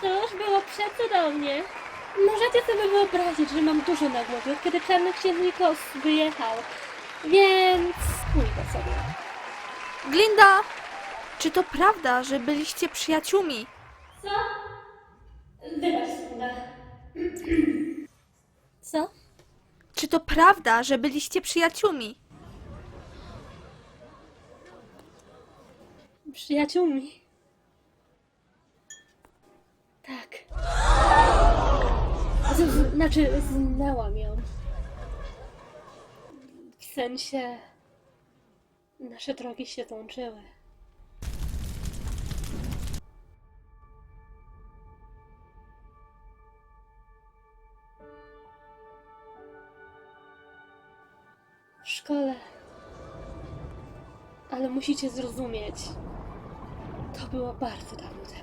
Cóż, było przecudownie. Możecie sobie wyobrazić, że mam dużo na głowie, kiedy czarny księżnikos wyjechał. Więc pójdę sobie. Glinda, czy to prawda, że byliście przyjaciółmi? Co? Wybacz, Sunda. Co? Czy to prawda, że byliście przyjaciółmi? Przyjaciółmi. Tak. Z, z, znaczy, znałam ją. W sensie... Nasze drogi się łączyły. W szkole. Ale musicie zrozumieć. 他比我大四 w 才